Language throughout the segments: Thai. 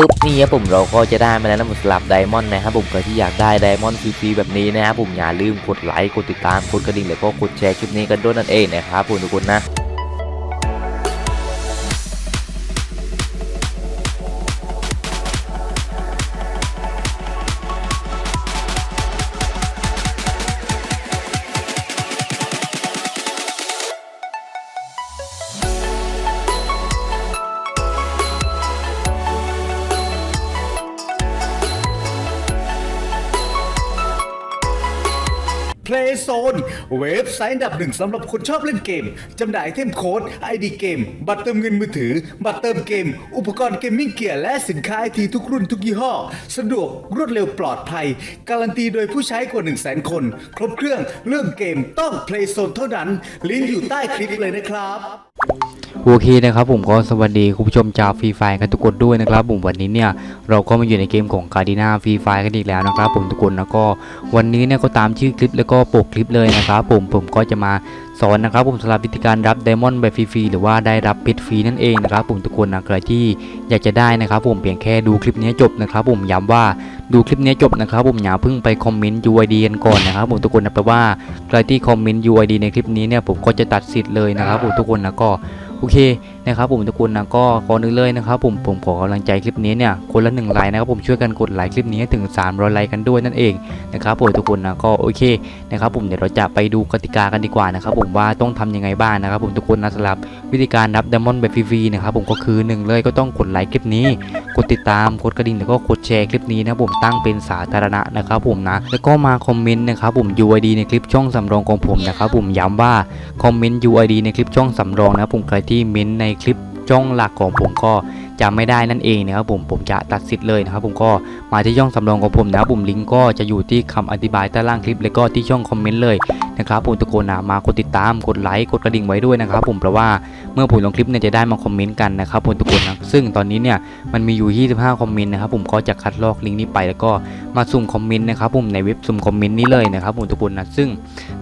ปุ๊บนี่ครับผมเราก็จะได้มาแล้วนะผมสลับไดมอนด์นะครับผมใครที่อยากได้ไดมอนด์ฟรีๆแบบนี้นะครับผมอย่าลืมกดไลค์กดติดตามกดกระดิ่งแล้วก็กดแชร์คลิปนี้กันด้วยนั่นเองนะครับผมทุกคนนะ Playzone เว็บไซต์อันดับหนึ่งสำหรับคนชอบเล่นเกมจำหน่ายเทมโค้ด ID เกม บัตรเติมเงินมือถือ บัตรเติมเกม อุปกรณ์เกมมิ่งเกียร์และสินค้าไอทีทุกรุ่นทุกยี่ห้อ สะดวกรวดเร็วปลอดภัย การันตีโดยผู้ใช้กว่า 1 0 0 0 0แคน ครบเครื่องเรื่องเกมต้อง Playzone เท่านั้น ลิงก์อยู่ใต้คลิปเลยนะครับโอเคนะครับผมก็สวัสดีคุณผู้ชมชาวฟรีไฟกันทุกคนด้วยนะครับผมวันนี้เนี่ยเราก็มาอยู่ในเกมของการ์ดินาฟรีไฟกันอีกแล้วนะครับผมทุกคนแล้วก็วันนี้เนี่ยก็ตามชื่อคลิปแล้วก็ปกคลิปเลยนะครับผมผมก็จะมาสอนนะครับผมสำหรับวิธีการรับไดมอนด์แบบฟรีๆหรือว่าได้รับเพชรฟรีนั่นเองนะครับผมทุกคนนะใครที่อยากจะได้นะครับผมเพียงแค่ดูคลิปนี้จบนะครับผมย้ำว่าดูคลิปนี้จบนะครับผมอย่าเพิ่งไปคอมเมนต์ UID กันก่อนนะครับผมทุกคนนะแปลว่าใครที่คอมเมนต์ UID ในคลิปนี้เนี่ยผมก็จะตัดสิทธิ์เลยนะครับผมทุกคนนะก็โอเคนะครับผมทุกคนนะก็ก่อนอื่นเลยนะครับผมผมขอกำลังใจคลิปนี้เนี่ยคนละหนึ่งไลค์นะครับผมช่วยกันกดไลค์คลิปนี้ให้ถึง 300ไลค์กันด้วยนั่นเองนะครับผมทุกคนนะก็โอเคนะครับผมเดี๋ยวเราจะไปดูกติกากันดีกว่านะครับผมว่าต้องทำยังไงบ้างนะครับผมทุกคนนะสำหรับวิธีการรับไดมมอนแบบฟรีๆนะครับผมก็คือหนึ่งเลยก็ต้องกดไลค์คลิปนี้ กดติดตามกดกระดิ่งแล้วก็กดแชร์คลิปนี้นะผมตั้งเป็นสาธารณะนะครับผมนะแล้วก็มาคอมเมนต์นะครับผม UID ในคลิปช่องสำรองของผมนะครับผมย้ำว่าคอมเมนต์ UID ในคลิปช่องสำรองนะผมใครที่เม้นในคลิปช่องหลักของผมก็จะไม่ได้นั่นเองนะครับผมผมจะตัดสิทธิ์เลยนะครับผมก็มาที่ช่องสำรองของผมนะครับผมลิงก์ก็จะอยู่ที่คำอธิบายใต้ล่างคลิป แล้วก็ที่ช่องคอมเมนต์เลย นะครับผมทุกคนนะมากดติดตามกดไลค์กดกระดิ่งไว้ด้วยนะครับผมเพราะว่าเมื่อผมลงคลิปเนี่ยจะได้มาคอมเมนต์กันนะครับผมทุกคนนะซึ่งตอนนี้เนี่ยมันมีอยู่ 25 คอมเมนต์นะครับผมก็จะคัดลอกลิงก์นี้ไปแล้วก็มาสุ่มคอมเมนต์นะครับผมในเว็บสุ่มคอมเมนต์นี้เลยนะครับผมทุกคนนะซึ่ง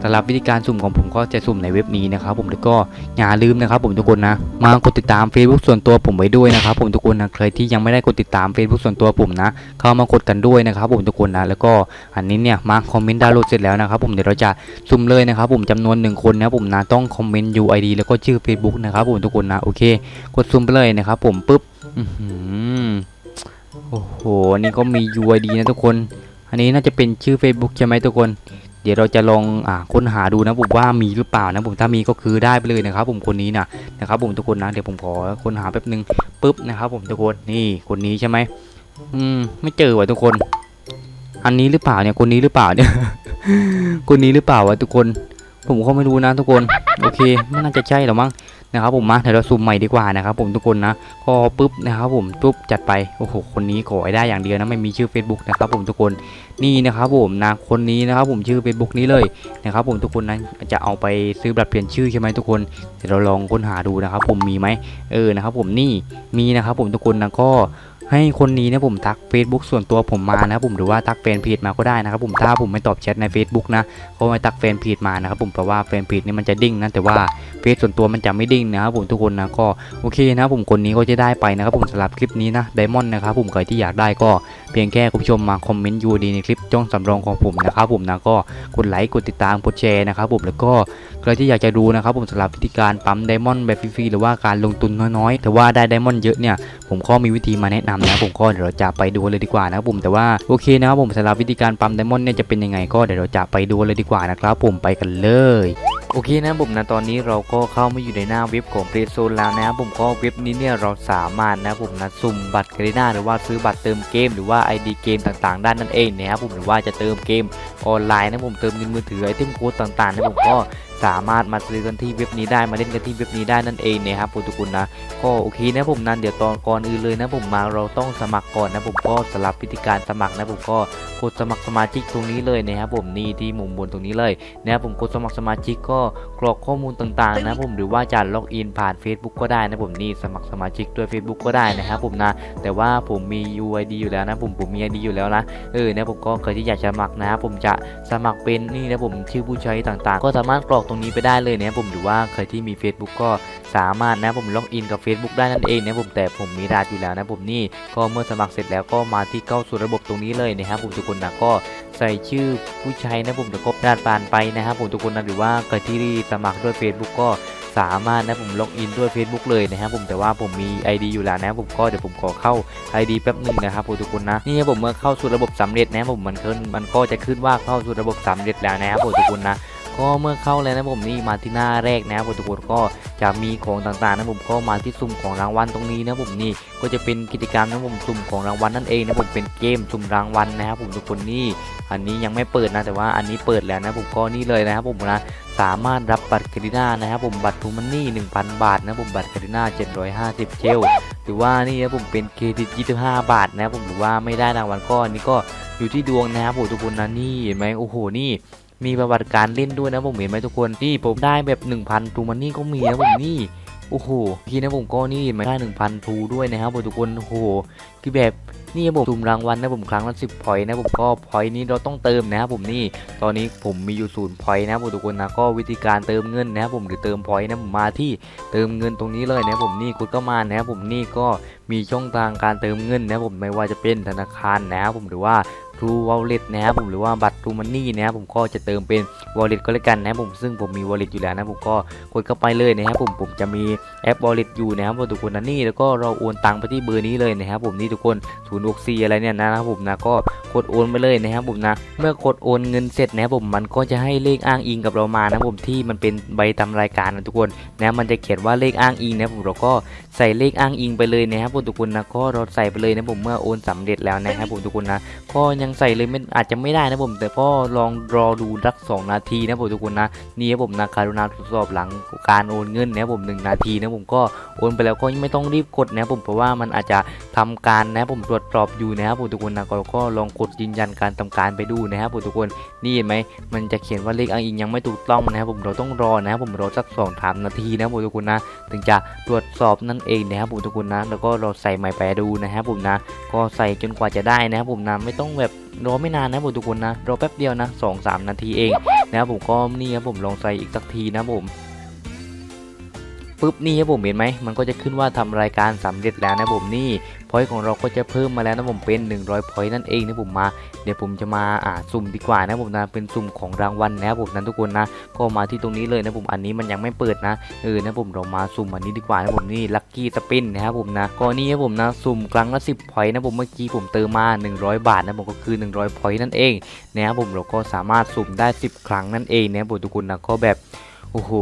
สำหรับวิธีการสุ่มของผมก็จะสุ่มในเว็บนี้นะครับผมแล้วก็อย่าลืมนะครับผมทุกคนนะมากดติดตาม Facebook ส่วนตัวผมไว้ด้วยนะครับผมทุกคนนะใครที่ยังไม่ได้กดติดตาม Facebook ส่วนตัวผมนะเข้ามากดกันด้วยนะครับผมทุกคนนะแล้วก็อันนี้เนี่ยมาคอมเมนต์ดาวน์โหลดเสร็จแล้วนะครับผมเดี๋ยวเราจะสุ่มเลยนะครับผมจำนวนหนึ่งคนนะครับผมนะต้องคอมเมนต์ UID แล้วก็ชื่อ Facebook นะครับผมทุกคนนะโอเค กดสุ่มไปเลยนะครับผมปุ๊บอือโอ้โหอันนี่ก็มี UID นะทุกคน อันนี้น่าจะเป็นชื่อ Facebook ใช่ไหมทุกคน เดี๋ยวเราจะลองอ่าค้นหาดูนะผมว่ามีหรือเปล่านะผมถ้ามีก็คือได้ไปเลยนะครับผมคนนี้นะนะครับผมทุกคนนะเดี๋ยวผมขอค้นหาแป๊บนึงปุ๊บนะครับผมทุกคนนี่คนนี้ใช่ไหมอืมไม่เจอว่ะทุกคน อันนี้หรือเปล่าเนี่ยคนนี้หรือเปล่าเนี่ย คนนี้หรือเปล่าวะทุกคน ผมก็ไม่รู้นะทุกคนโอเคไม่น่าจะใช่หรอกมั้งนะครับผมมาเดี๋ยวเราซูมใหม่ดีกว่านะครับผมทุกคนนะก็ปุ๊บนะครับผมปุ๊บจัดไปโอ้โหคนนี้ขอให้ได้อย่างเดียวนะไม่มีชื่อ Facebook นะครับผมทุกคนนี่นะครับผมนะคนนี้นะครับผมชื่อ Facebook นี้เลยนะครับผมทุกคนนั้นจะเอาไปซื้อบัตรเปลี่ยนชื่อใช่ไหมทุกคนเดี๋ยวเราลองค้นหาดูนะครับผมมีไหมเออนะครับผมนี่มีนะครับผมทุกคนนะก็ ให้คนนี้นะผมทัก Facebook ส่วนตัวผมมานะผมหรือว่าทักแฟนเพจมาก็ได้นะครับผมถ้าผมไม่ตอบแชทใน Facebook นะก็ไม่ทักแฟนเพจมานะครับผมเพราะว่าแฟนเพจนี่มันจะดิ้งนะแต่ว่าเฟซส่วนตัวมันจะไม่ดิ้งนะครับผมทุกคนนะก็โอเคนะผมคนนี้ก็จะได้ไปนะครับผมสำหรับคลิปนี้นะไดมอนด์นะครับผมใครที่อยากได้ก็เพียงแค่คุณผู้ชมมาคอมเมนต์ยูดีในคลิปจ้องสำรองของผมนะครับผมนะก็กดไลค์กดติดตามกดแชร์นะครับผมแล้วก็ใครที่อยากจะดูนะครับผมสำหรับวิธีการปั๊มไดมอนด์แบบฟรีๆหรือว่าการลงทุนน้อยๆ แต่ว่าได้ไดมอนด์เยอะเนี่ยผมก็มีวิธีมาแนะนำนะผมก็เดี๋ยวเราจะไปดูเลยดีกว่านะครับผมแต่ว่าโอเคนะครับผมสำหรับวิธีการปั๊มไดมอนด์เนี่ยจะเป็นยังไงก็เดี๋ยวเราจะไปดูเลยดีกว่านะครับผมไปกันเลย โอเคนะผมนะตอนนี้เราก็เข้ามาอยู่ในหน้าเว็บของ p l a y z o n e แล้วนะครับผมก็เว็บนี้เนี่ยเราสามารถนะผมนะสุ่มบัตรกรีนาหรือว่าซื้อบัตรเติมเกม หรือว่า ID เกมต่างๆ ด้านนั่นเองนะครับผมหรือว่าจะเติมเกม ออนไลน์นะผมเติมเงินมือถือไอเทมโค้ดต่างๆนะผมก็สามารถมาซื้อกันที่เว็บนี้ได้มาเล่นกันที่เว็บนี้ได้นั่นเองนะครับผมทุกคนนะก็โอเคนะผมนั้นเดี๋ยวตอนก่อนอื่นเลยนะผมมาเราต้องสมัครก่อนนะผมก็สำหรับวิธีการสมัครนะผมก็กดสมัครสมาชิกตรงนี้เลยนะครับผมนี่ที่มุมบนตรงนี้เลยนะครับผมกดสมัครสมาชิกก็กรอกข้อมูลต่างๆ นะผมหรือว่าจะล็อกอินผ่าน Facebook ก็ได้นะผมนี่สมัครสมาชิกด้วย Facebook ก็ได้นะครับผมนะแต่ว่าผมมี UID อยู่แล้วนะผมผมมี ID อยู่แล้วนะเออเนี่ยผมก็เคยที่อยากจะสมัครนะผมจะสมัครเป็นนี่นะผมชื่อผู้ใช้ต่างๆ ก็สามารถกรอกตรงนี้ไปได้เลยนะผมหรือว่าใครที่มี Facebook ก็สามารถนะผมล็อกอินกับ Facebook ได้นั่นเองนะผมแต่ผมมีรหัสอยู่แล้วนะผมนี่ก็เมื่อสมัครเสร็จแล้วก็มาที่เข้าสู่ระบบตรงนี้เลยนะครับผมทุกคนนะก็ใส่ชื่อผู้ใช้นะผมแล้วก็รหัสผ่านไปนะครับผมทุกคนนะหรือว่าใครที่สมัครด้วย Facebook ก็ สามารถนะผมล็อกอินด้วย Facebook เลยนะครับผมแต่ว่าผมมี ID อยู่แล้วนะผมก็เดี๋ยวผมขอเข้า ID แป๊บนึงนะครับทุกคนนะนี่ผมเมื่อเข้าสู่ระบบสำเร็จนะผมมันขึ้นมันก็จะขึ้นว่าเข้าสู่ระบบสำเร็จแล้วนะครับทุกคนนะ ก็เมื่อเข้าเลยนะผมนี่มาที่หน้าแรกนะผมทุกคนก็จะมีของต่างๆนะผมก็มาที่สุ่มของรางวัลตรงนี้นะผมนี่ก็จะเป็นกิจกรรมนะผมสุ่มของรางวัลนั่นเองนะผมเป็นเกมสุ่มรางวัลนะครับผมทุกคนนี่อันนี้ยังไม่เปิดนะแต่ว่าอันนี้เปิดแล้วนะผมก็นี่เลยนะครับผมนะสามารถรับบัตรเครดิตนะครับผมบัตรทูมันนี่ 1,000 บาทนะผมบัตรเครดิต750เจลหรือว่านี่นะผมเป็นเครดิต 25 บาทนะครับผมหรือว่าไม่ได้รางวัลก็อันนี้ก็อยู่ที่ดวงนะครับผมทุกคนนะนี่เห็นไหมโอ้โหนี่ มีประวัติการเล่นด้วยนะผมเห็นไหมทุกคนนี่ผมได้แบบ1,000ทูมันนี่ก็มีนะผมนี่โอ้โหทีนะผมก็นี่เห็นไหมได้1,000ทูด้วยนะครับผมทุกคนโอ้โหคือแบบนี่ผมสุ่มรางวัลนะผมครั้งละ10พอยต์นะผมก็พอยต์นี้เราต้องเติมนะครับผมนี่ตอนนี้ผมมีอยู่ศูนย์พอยต์นะครับผมทุกคนนะก็วิธีการเติมเงินนะครับผมหรือเติมพอยต์นะผมมาที่เติมเงินตรงนี้เลยนะครับผมนี่คุณก็มานะครับผมนี่ก็มีช่องทางการเติมเงินนะผมไม่ว่าจะเป็นธนาคารนะครับผมหรือว่า True Wallet นะครับผมหรือว่าบัตร True Money นะครับผมก็จะเติมเป็น Wallet ก็แล้วกันนะครับผมซึ่งผมมี Wallet อยู่แล้วนะผมก็กดเข้าไปเลยนะครับผมผมจะมีแอป Wallet อยู่นะครับผมทุกคนนะนี่แล้วก็เราโอนตังไปที่เบอร์นี้เลยนะครับผมนี่ทุกคน0 6 4อะไรเนี่ยนะครับผมนะก็กดโอนไปเลยนะครับผมนะเมื่อกดโอนเงินเสร็จนะครับผมมันก็จะให้เลขอ้างอิงกับเรามานะครับผมที่มันเป็นใบทำรายการนะทุกคนนะมันจะเขียนว่าเลขอ้างอิงนะครับผมเราก็ใส่เลขอ้างอิงไปเลยนะครับผมทุกคนนะก็เราใส่ไปเลยนะผมเมื่อโอนสำเร็จแล้วนะครับผมทุกคนนะก็ยังใส่เลยไม่อาจจะไม่ได้นะผม แต่ก็ลองรอดูสักสองนาทีนะผมทุกคนนะนี่ครับผมนะการุณาตรวจสอบหลังการโอนเงินนะผมหนึ่งนาทีนะผมก็โอนไปแล้วก็ไม่ต้องรีบกดนะผมเพราะว่ามันอาจจะทำการนะผมตรวจสอบอยู่นะครับผมทุกคนนะก็ก็ลองกดยืนยันการทำการไปดูนะครับผมทุกคนนี่เห็นไหมมันจะเขียนว่าเลขอ้างอิงยังไม่ถูกต้องนะครับผมเราต้องรอนะครับผมรอสักสองสามนาทีนะครับผมทุกคนนะถึงจะตรวจสอบนั่นเองนะครับผมทุกคนนะ แล้วก็เราใส่ใหม่ไปดูนะครับผมนะ ก็ใส่จนกว่าจะได้นะครับผมนะไม่ต้องแบบรอไม่นานนะผมทุกคนนะ รอแป๊บเดียวนะสองสามนาทีเองนะครับผมก็นี่ครับผมลองใส่อีกสักทีนะผม ปุ๊บนี่ครับผมเห็นไหมมันก็จะขึ้นว่าทำรายการสำเร็จแล้วนะผมนี่พอยต์ของเราก็จะเพิ่มมาแล้วนะผมเป็น 100พอยต์นั่นเองนะผมมาเดี๋ยวผมจะมาอ่าสุ่มดีกว่านะผมนะเป็นสุ่มของรางวัลนะผมนั้นทุกคนนะ ก็มาที่ตรงนี้เลยนะผมอันนี้มันยังไม่เปิดนะเออนะผมเรามาสุ่มอันนี้ดีกว่านะผมนี่ลัคกี้สปินนะครับผมนะก็นี่ครับผมนะสุ่มครั้งละ10พอยต์นะผมเมื่อกี้ผมเติมมา 100 บาทนะผมก็คือ 100พอยต์นั่นเองนะครับผมเราก็สามารถสุ่มได้ 10 ครั้งนั่นเองนะผมทุกคนนะก็แบบโอ้โห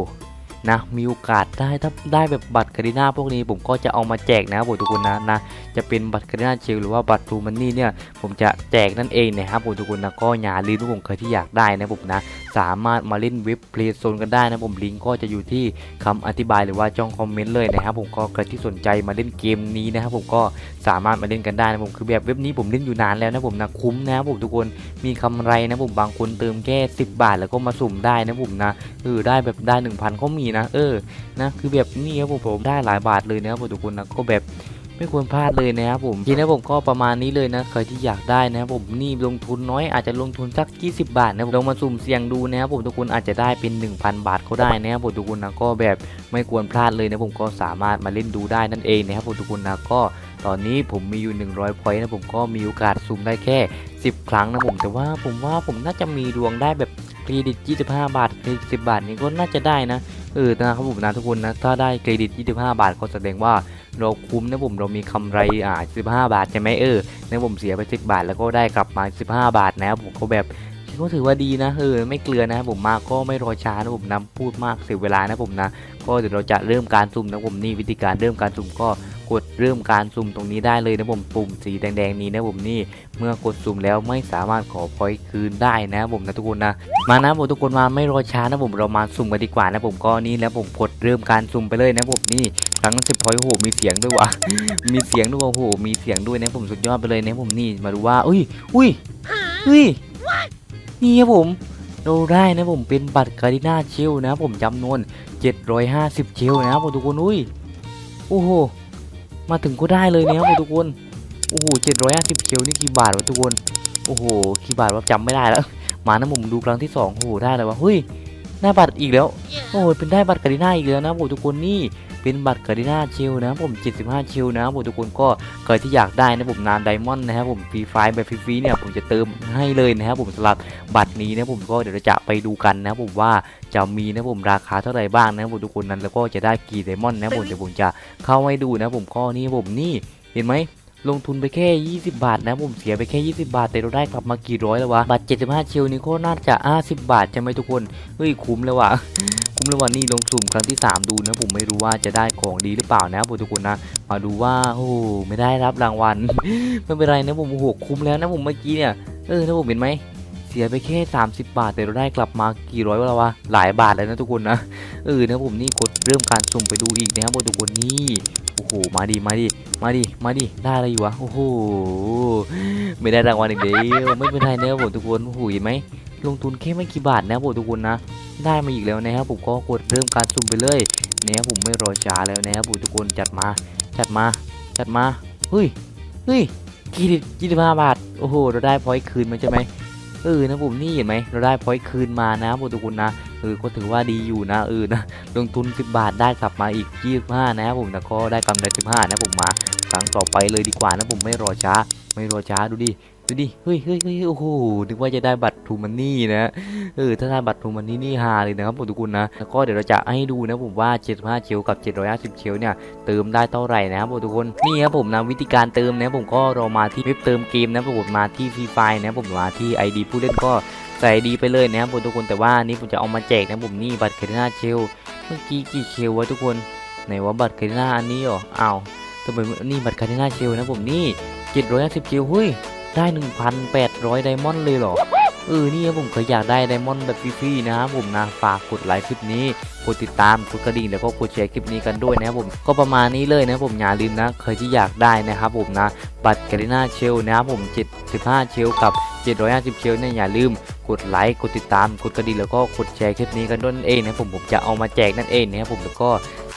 นะมีโอกาสได้ถ้าได้แบบบัตรคาริน่าพวกนี้ผมก็จะเอามาแจกนะครับผมทุกคนนะนะจะเป็นบัตรคาริน่าเชลหรือว่าบัตรทูมันนี่เนี่ยผมจะแจกนั่นเองนะครับผมทุกคนนะก็อย่าลืมที่ผมเคยที่อยากได้นะผมนะสามารถมาเล่นเว็บเพลย์โซนกันได้นะผมลิงก์ก็จะอยู่ที่คำอธิบายหรือว่าช่องคอมเมนต์เลยนะครับผมก็ใครที่สนใจมาเล่นเกมนี้นะครับผมก็สามารถมาเล่นกันได้นะผมคือแบบเว็บนี้ผมเล่นอยู่นานแล้วนะผมนะคุ้มนะผมทุกคนมีกำไรนะผมบางคนเติมแค่ 10 บาท แล้วก็มาสุ่มได้นะผมนะเออได้แบบได้ 1,000ก็มีนะ เออ นะ คือแบบนี้ครับผมผมได้หลายบาทเลยนะครับผมทุกคนนะ ก็แบบไม่ควรพลาดเลยนะครับผมทีนี้ผมก็ประมาณนี้เลยนะใครที่อยากได้นะครับผมนี่ลงทุนน้อยอาจจะลงทุนสัก 20 บาทนะลองมาสุ่มเสี่ยงดูนะครับผมทุกคนอาจจะได้เป็น 1,000 บาทก็ได้นะครับผมทุกคนนะก็แบบไม่ควรพลาดเลยนะผมก็สามารถมาเล่นดูได้นั่นเองนะครับผมทุกคนนะก็ตอนนี้ผมมีอยู่ 100พอยต์นะผมก็มีโอกาสสุ่มได้แค่ 10 ครั้งนะผมแต่ว่าผมว่าผมน่าจะมีดวงได้แบบเครดิต 25 บาทเครดิต10 บาทนี้ก็น่าจะได้นะ เออนะครับผมนะทุกคนนะถ้าได้เครดิต 25 บาทก็แสดงว่าเราคุ้มนะผมเรามีกำไรอ่า15 บาทใช่ไหมเออนะผมเสียไป 10 บาทแล้วก็ได้กลับมา 15 บาทนะครับผมก็แบบก็ถือว่าดีนะเออไม่เกลือนะผมมากก็ไม่รอช้านะผมนำพูดมากเสียเวลานะผมนะ ก็เดี๋ยวเราจะเริ่มการซุ่มนะผมนี่วิธีการเริ่มการซุ่มก็ กดเริ่มการซุ่มตรงนี้ได้เลยนะผมปุ่มสีแดงๆนี้นะผมนี่เมื่อกดซุ่มแล้วไม่สามารถขอพอยต์คืนได้นะผมนะทุกคนนะมานะผมทุกคนมาไม่รอช้านะผมเรามาซุ่มกันดีกว่านะผมก็นี่แล้วผมกดเริ่มการซุ่มไปเลยนะผมนี่ครั้งสิบพอยต์โอ้โหมีเสียงด้วยวะมีเสียงด้วยโอ้โหมีเสียงด้วยนะผมสุดยอดไปเลยนะผมนี่มาดูว่าอุ้ยอุ้ยอุ้ยนี่ครับผมเราได้นะผมเป็นบัตรการิน่าเชลนะผมจำนวน750 เชลนะครับผมทุกคนอุ้ยโอ้โห มาถึงก็ได้เลยนะครับทุกคนโอ้โห750เชลนี่กี่บาทวะทุกคนโอ้โหกี่บาทวะจำไม่ได้แล้วมานะผมดูครั้งที่สองโอ้โหได้เลยวะเฮ้ยได้าบัตรอีกแล้วโอ้ยเป็นได้บัตรการีน่าอีกแล้วนะผมทุกคนนี่เป็นบัตรการีน่าเชลนะผม 75ชิลนะผมทุกคนก็ใครที่อยากได้นะผมนานไดมอนด์นะครับผมฟรีไฟแบบฟรีๆเนี่ยผมจะเติมให้เลยนะครับผมสำหรับบัตรนี้นะผมก็เดี๋ยวจะไปดูกันนะผมว่า จะมีนะผมราคาเท่าไหร่บ้างนะผมทุกคนนั้นแล้วก็จะได้กี่ไดมอนด์นะผมเดี๋ยวผมจะเข้าให้ดูนะผมข้อนี้ผมนี่เห็นไหมลงทุนไปแค่ 20 บาทนะผมเสียไปแค่ 20 บาท แต่เราได้กลับมากี่ร้อยแล้ววะบัตร75ชิลนี่ก็น่าจะ 50 บาทใช่ไหมทุกคนเฮ้ยคุ้มเลยว่ะคุ้มเลยว่ะนี่ลงสุ่มครั้งที่ 3 ดูนะผมไม่รู้ว่าจะได้ของดีหรือเปล่านะผมทุกคนนะมาดูว่าโอ้ไม่ได้รับรางวัลไม่เป็นไรนะผมโอ้โหคุ้มแล้วนะผมเมื่อกี้เนี่ยเออถ้าผมเห็นไหม เสียไปแค่ 30 บาท แต่เราได้กลับมากี่ร้อยวะวะหลายบาทเลยนะทุกคนนะเออนะผมนี่กดเริ่มการสุ่มไปดูอีกนะครับทุกคนนี่โอ้โหมาดิมาดิมาดิมาดิได้อะไรอยู่วะโอ้โหไม่ได้รางวัลอีกเดียวไม่เป็นไรนะครับผมทุกคนโอ้โหเห็นไหมลงทุนแค่ไม่กี่บาทนะครับผมทุกคนนะ ได้มาอีกแล้วนะครับผมก็กดเริ่มการสุ่มไปเลยนะครับผมไม่รอช้าแล้วนะครับผมทุกคนจัดมาจัดมาจัดมาเฮ้ยเฮ้ยกี่ยี่สิบห้าบาท โอ้โห เราได้พอยต์คืนมาใช่ไหม เออนะผมนี่เห็นไหมเราได้พอยต์คืนมานะครับผมทุกคนนะเออก็ถือว่าดีอยู่นะเออนะลงทุน 10 บาทได้กลับมาอีก 25 นะครับผมแล้วก็ได้กำไร 15 นะผมมา ครั้งต่อไปเลยดีกว่านะผมไม่รอช้า ไม่รอช้าดูดิ ดูดิ เฮ้ยเฮ้ยเฮ้ยโอ้โห นึกว่าจะได้บัตรทูมันนี่นะ เออ ถ้าได้บัตรทูมันนี่นี่ฮาเลยนะครับผมทุกคนนะ แล้วก็เดี๋ยวเราจะให้ดูนะผมว่า 75 เชลกับ 750 เชลเนี่ย เติมได้เท่าไหร่นะครับผมทุกคน นี่ครับผมนะวิธีการเติมนะผมก็เรามาที่เว็บเติมเกมนะผมมาที่ฟรีไฟนะผมมาที่ ID ผู้เล่นก็ใส่ดีไปเลยนะครับผมทุกคน แต่ว่านี่ผมจะเอามาแจกนะผมนี่บัตรเครดิตเชล เมื่อกี้กี่เชลวะทุกคน ไหนว่าบัตรคาริน่าอันนี้เหรออ้าวทำไมนี่บัตรคาริน่าเชลนะผมนี่750เชลเฮ้ย ได้ 1,800 ไดมอนด์เลยเหรอ เออนี่ผมเคยอยากได้ไดมอนด์แบบฟรีๆนะครับผมนะฝากกดไลค์คลิปนี้กดติดตามกดกระดิ่งแล้วก็กดแชร์คลิปนี้กันด้วยนะครับผมก็ประมาณนี้เลยนะผมอย่าลืมนะเคยที่อยากได้นะครับผมนะบัตรการิน่าเชลนะครับผม75 เชลกับ 750 เชลเนี่ยอย่าลืม กดไลค์กดติดตามกดกระดิ่งแล้วก็กดแชร์คลิปนี้กันด้วยนั่นเองนะผมผมจะเอามาแจกนั่นเองนะครับผมแล้วก็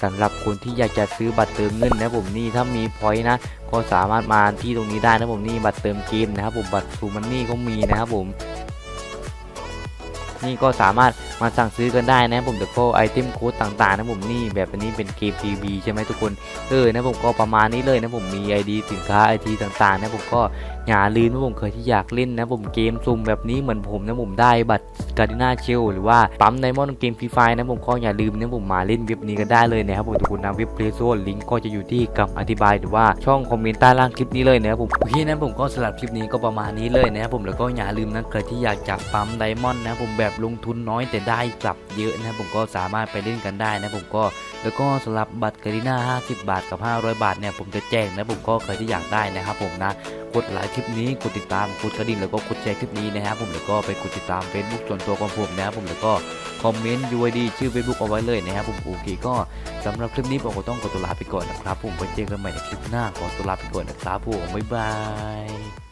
สำหรับคนที่อยากจะซื้อบัตรเติมเงินนะผมนี่ถ้ามีพอยต์นะก็สามารถมาที่ตรงนี้ได้นะผมนี่บัตรเติมเกมนะครับผมบัตรซูมันนี่ก็มีนะครับผม นี่ก็สามารถมาสั่งซื้อกันได้นะผมเดี๋ยวก็ไอเทมโค้ดต่างๆนะผมนี่แบบนี้เป็นเกม PB ใช่ไหมทุกคนเออนะผมก็ประมาณนี้เลยนะผมมี ID สินค้า ID ต่างๆนะผมก็อย่าลืมนะผมเคยที่อยากเล่นนะผมเกมซุ่มแบบนี้เหมือนผมนะผมได้บัตรการ์ดิน่าเชลหรือว่าปั๊มไดมอนด์เกมฟรีไฟนะผมก็อย่าลืมนะผมมาเล่นเว็บนี้กันได้เลยนะครับผมทุกคนนะเว็บเพลย์โซนลิงก์ก็จะอยู่ที่คำอธิบายหรือว่าช่องคอมเมนต์ใต้ล่างคลิปนี้เลยนะครับผมโอเคนะผมก็สำหรับคลิปนี้ก็ประมาณนี้เลยนะครับผมแล้วก็อย่าลืมนะใครที่อยากจะปั๊มไดมอนด์นะผมแบบลงทุนน้อยแต่ได้กลับเยอะนะครับผมก็สามารถไปเล่นกันได้นะผมก็แล้วก็สำหรับบัตรการีน่า50 บาทกับ 500 บาทเนี่ยผมจะแจ้งนะผมก็ใครที่อยากได้นะครับผมนะกดไลค์คลิปนี้กดติดตามกดกระดิ่งแล้วก็กดแชร์คลิปนี้นะครับผมแล้วก็ไปกดติดตาม Facebook ส่วนตัวของผมนะครับผมแล้วก็คอมเมนต์ UID ชื่อ Facebook เอาไว้เลยนะครับผมโอเคก็สำหรับคลิปนี้ผมก็ต้องขอตัวลาไปก่อนนะครับผมไว้เจอกันใหม่ในคลิปหน้าขอตัวลาไปก่อนนะครับผมบ๊ายบาย